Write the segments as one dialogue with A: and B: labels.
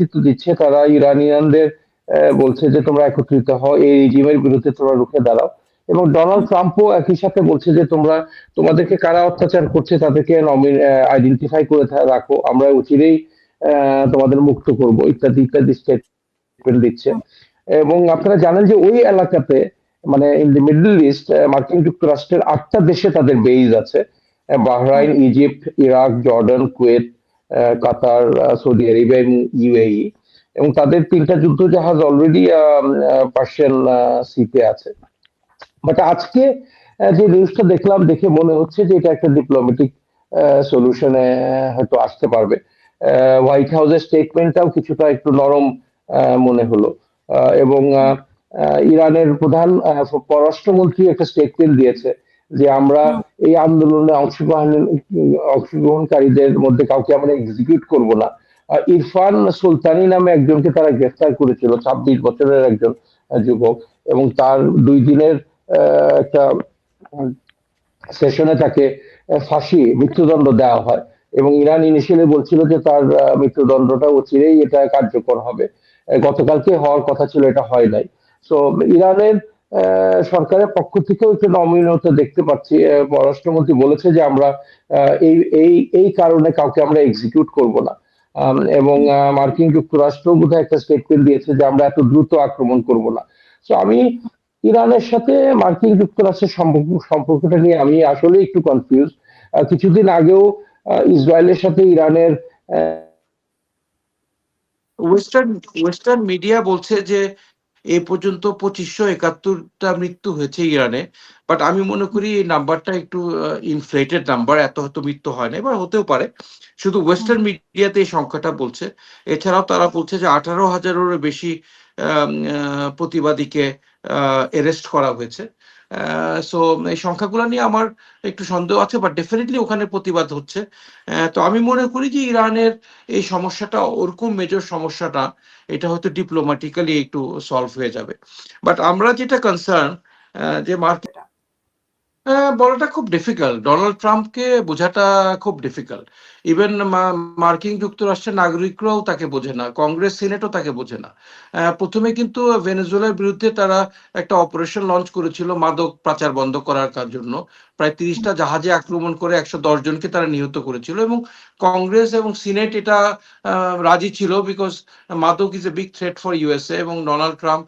A: নেতৃত্ব দিচ্ছে, তারা ইরানিয়ানদের বলছে যে তোমরা একত্রিত হও, এই রিজিমের বিরুদ্ধে তোমরা রুখে দাঁড়াও। এবং ডোনাল্ড ট্রাম্পও একই সাথে বলছে যে তোমরা, তোমাদেরকে কারা অত্যাচার করছে তাদেরকে আইডেন্টিফাই করে রাখো, আমরা অচিরেই তোমাদের মুক্ত করব, ইত্যাদি ইত্যাদি স্টেটমেন্ট দিচ্ছে। এবং আপনারা জানেন যে ওই এলাকাতে মানে ইন দি মিডল ইস্ট মার্কিন যুক্তরাষ্ট্রের আটটা দেশে তাদের বেইজ আছে Bahrain Egypt Iraq, Jordan, Kuwait Qatar Saudi Arabia এবং ইউএই এবং তাদের তিনটা যুদ্ধ জাহাজ অলরেডি পার্সিয়ান সিতে আছে। বাট আজকে যে নিউজটা দেখলাম, দেখে মনে হচ্ছে যে এটা একটা ডিপ্লোম্যাটিক সলিউশনে হয়তো আসতে পারবে। হোয়াইট হাউসের স্টেটমেন্টটাও কিছুটা একটু নরম মনে হলো। এবং ইরানের প্রধান পররাষ্ট্রমন্ত্রী একটা স্টেটমেন্ট দিয়েছে। যে আমরা এই আন্দোলনে অংশগ্রহণ অংশগ্রহণকারীদের মধ্যে কাউকে আমরা এক্সিকিউট করব না। ইরফান সুলতানি নামে একজনকে তারা গ্রেফতার করেছিল ছাব্বিশ বছরের একজন যুবক। এবং তার দুই দিনের একটা সেশনে তাকে ফাঁসি মৃত্যুদণ্ড দেওয়া হয়। এবং ইরান ইনিশিয়ালি বলছিল যে তার মৃত্যুদণ্ডটা অচিরেই এটা কার্যকর হবে। গতকালকে হওয়ার কথা ছিল এটা হয় নাই। সো ইরানের সরকারের পক্ষ থেকেও একটু নমনীয়তা দেখতে পাচ্ছি। পররাষ্ট্রমন্ত্রী বলেছে যে আমরা এই এই এই কারণে কাউকে আমরা এক্সিকিউট করব না। এবং মার্কিন যুক্তরাষ্ট্র বোধহয় একটা স্টেটমেন্ট দিয়েছে যে আমরা এত দ্রুত আক্রমণ করব না। সো আমি ইরানের সাথে মার্কিন যুক্তরাষ্ট্রের সম্পর্ক, সম্পর্কটা নিয়ে আমি আসলে একটু কনফিউজ কিছুদিন আগেও ইসরায়েলের সাথে ইরানের
B: ওয়েস্টার্ন ওয়েস্টার্ন মিডিয়া বলছে যে এ পর্যন্ত পঁচিশশো একাত্তরটা মৃত্যু হয়েছে ইরানে বাট আমি মনে করি এই নাম্বারটা একটু ইনফ্লেটেড নাম্বার এত হয়তো মৃত্যু হয় না এবার হতেও পারে। শুধু ওয়েস্টার্ন মিডিয়াতে এই সংখ্যাটা বলছে। এছাড়াও তারা বলছে যে আঠারো হাজারেরও বেশি প্রতিবাদীকে অ্যারেস্ট করা হয়েছে। সো এই সংখ্যাগুলো নিয়ে আমার একটু সন্দেহ আছে বাট ডেফিনেটলি ওখানে প্রতিবাদ হচ্ছে। তো আমি মনে করি যে ইরানের এই সমস্যাটা ওরকম মেজর সমস্যাটা এটা হয়তো ডিপ্লোম্যাটিক্যালি একটু সলভ হয়ে যাবে। বাট আমরা যেটা কনসার্ন যে মার্কেট বলাটা খুব ডিফিকাল্ট ডোনাল্ড ট্রাম্পকে বোঝাটা খুব ডিফিকাল্ট ইভেন মার্কিন যুক্তরাষ্ট্রের নাগরিকরাও তাকে বোঝে না, কংগ্রেস, সিনেটও তাকে বোঝে না। প্রথমে কিন্তু ভেনেজুয়েলার বিরুদ্ধে তারা একটা অপারেশন লঞ্চ করেছিল মাদক পাচার বন্ধ করার কার জন্য। প্রায় তিরিশটা জাহাজে আক্রমণ করে একশো দশ জনকে তারা নিহত করেছিল এবং কংগ্রেস এবং সিনেট এটা রাজি ছিল বিকজ মাদক is a big threat for USA এবং ডোনাল্ড ট্রাম্প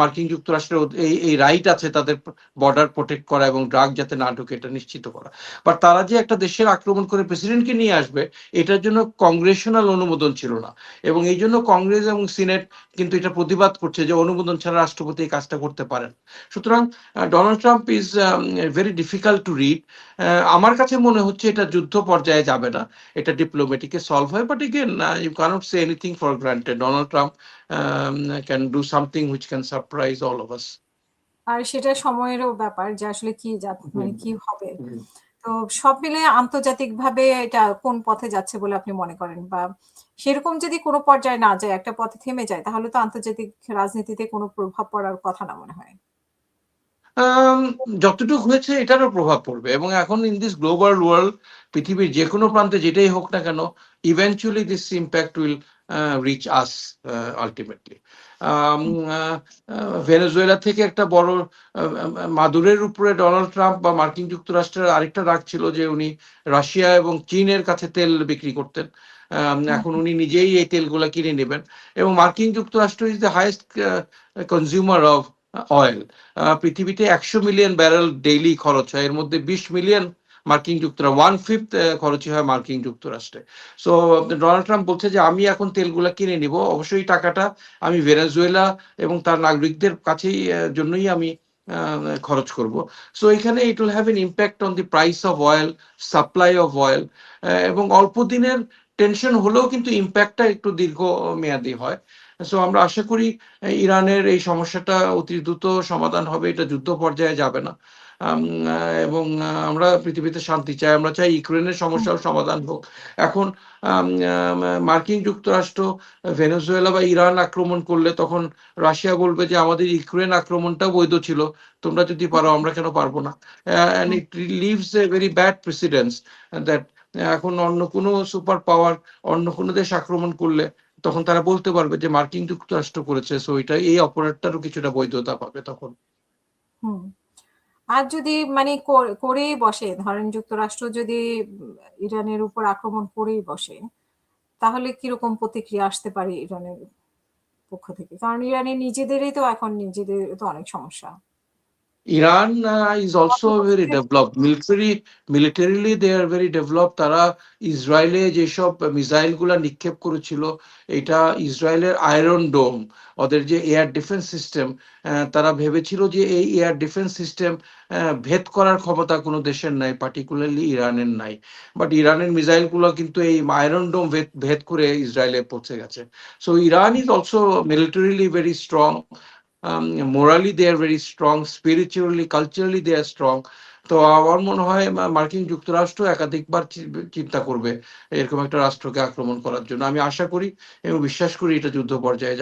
B: মার্কিন যুক্তরাষ্ট্রের এই এই রাইট আছে তাদের বর্ডার প্রোটেক্ট করা এবং ড্রাগ যাতে না ঢুকে এটা নিশ্চিত করা। বাট তারা যে একটা দেশের আক্রমণ করে প্রেসিডেন্টকে নিয়ে আসবে এটার জন্য কংগ্রেশনাল অনুমোদন ছিল না। এবং এই জন্য কংগ্রেস এবং সিনেট কিন্তু এটা প্রতিবাদ করছে যে অনুমোদন ছাড়া রাষ্ট্রপতি এই কাজটা করতে পারেন। সুতরাং Donald Trump is very difficult to read আমার কাছে মনে হচ্ছে এটা যুদ্ধ পর্যায়ে যাবে না। এটা ডিপ্লোম্যাটিকে সলভ হয়। But again you cannot say anything for granted Donald Trump can do something which can surprise all of us
C: আর সেটা সময়েরও ব্যাপার যে আসলে কি মানে কি হবে। তো সব মিলে আন্তর্জাতিকভাবে এটা কোন পথে যাচ্ছে বলে আপনি মনে করেন? বা সেরকম যদি কোনো পর্যায়ে না যায়, একটা পথে থেমে যায়, তাহলে তো আন্তর্জাতিক রাজনীতিতে কোনো প্রভাব পড়ার কথা না মনে হয়।
B: যতটুকু হয়েছে এটারও প্রভাব পড়বে। এবং এখন ইন দিস গ্লোবাল ওয়ার্ল্ড পৃথিবীর যে কোনো প্রান্তে যেটাই হোক না কেন eventually this impact will reach us ultimately Venezuela থেকে একটা বড় মাদুরের উপরে ডোনাল্ড ট্রাম্প বা মার্কিন যুক্তরাষ্ট্রের আরেকটা রাগ ছিল যে উনি রাশিয়া এবং চীনের কাছে তেল বিক্রি করতেন। এখন উনি নিজেই এই তেলগুলা কিনে নেবেন। এবং মার্কিন যুক্তরাষ্ট্র is the highest consumer of oil পৃথিবীতে একশো মিলিয়ন ব্যারেল ডেইলি খরচ হয়। এর মধ্যে বিশ মিলিয়ন মার্কিন যুক্তরাষ্ট্র ওয়ান ফিফথ খরচই হয় মার্কিন যুক্তরাষ্ট্রে। সো ডোনাল্ড ট্রাম্প বলছে যে, আমি এখন তেলগুলা কিনে নিব। অবশ্যই টাকাটা আমি ভেনেজুয়েলা এবং তার নাগরিকদের কাছেই জন্যই আমি খরচ করব। সো এখানে it will have an impact on the price of oil supply of oil এবং অল্প দিনের টেনশন হলেও কিন্তু ইম্প্যাক্টটা একটু দীর্ঘ মেয়াদি হয়। সো আমরা আশা করি ইরানের এই সমস্যাটা অতি দ্রুত সমাধান হবে, এটা যুদ্ধ পর্যায়ে যাবে না। এবং আমরা পৃথিবীতে শান্তি চাই, আমরা চাই ইউক্রেনের সমস্যার সমাধান হোক। এখন মার্কিন যুক্তরাষ্ট্র, ভেনেজুয়েলা বা ইরান আক্রমণ করলে তখন রাশিয়া বলবে যে, আমাদের ইউক্রেন আক্রমণটা বৈধ ছিল, তোমরা যদি পারো, আমরা কেন পারব না? It leaves a very bad precedence that এখন অন্য কোনো সুপার পাওয়ার, অন্য কোনো দেশ আক্রমণ করলে তখন তারা বলতে পারবে যে মার্কিন যুক্তরাষ্ট্র করেছে সো এটা এই অপারেটরও কিছুটা বৈধতা পাবে তখন।
C: আর যদি মানে কর- করেই বসে, ধরেন যুক্তরাষ্ট্র যদি ইরানের উপর আক্রমণ করেই বসে, তাহলে কীরকম প্রতিক্রিয়া আসতে পারে ইরানের পক্ষ থেকে? কারণ ইরানের নিজেদেরই তো এখন নিজেদের তো অনেক সমস্যা।
B: Iran uh, is also very developed. Military, militarily they are very developed. তারা ইসরায়েলে যেসব মিসাইলগুলা নিক্ষেপ করেছিল এটা ইসরায়েলের আয়রন ডোম ওদের যে এয়ার ডিফেন্স সিস্টেম তারা ভেবেছিল যে এই এয়ার ডিফেন্স সিস্টেম ভেদ করার ক্ষমতা কোনো দেশের নাই পার্টিকুলারলি ইরানের নাই বাট ইরানের মিসাইলগুলো কিন্তু এই আয়রন ডোম ভেদ করে ইসরায়েলে পৌঁছে গেছে so Iran is also militarily very strong um, morally they are very strong, spiritually, culturally they are strong. তো আমার মনে হয় মার্কিন যুক্তরাষ্ট্র একাধিকবার চিন্তা করবে এরকম একটা রাষ্ট্রকে আক্রমণ করার জন্য আমি আশা করি এবং বিশ্বাস করি এটা যুদ্ধ পর্যায়ে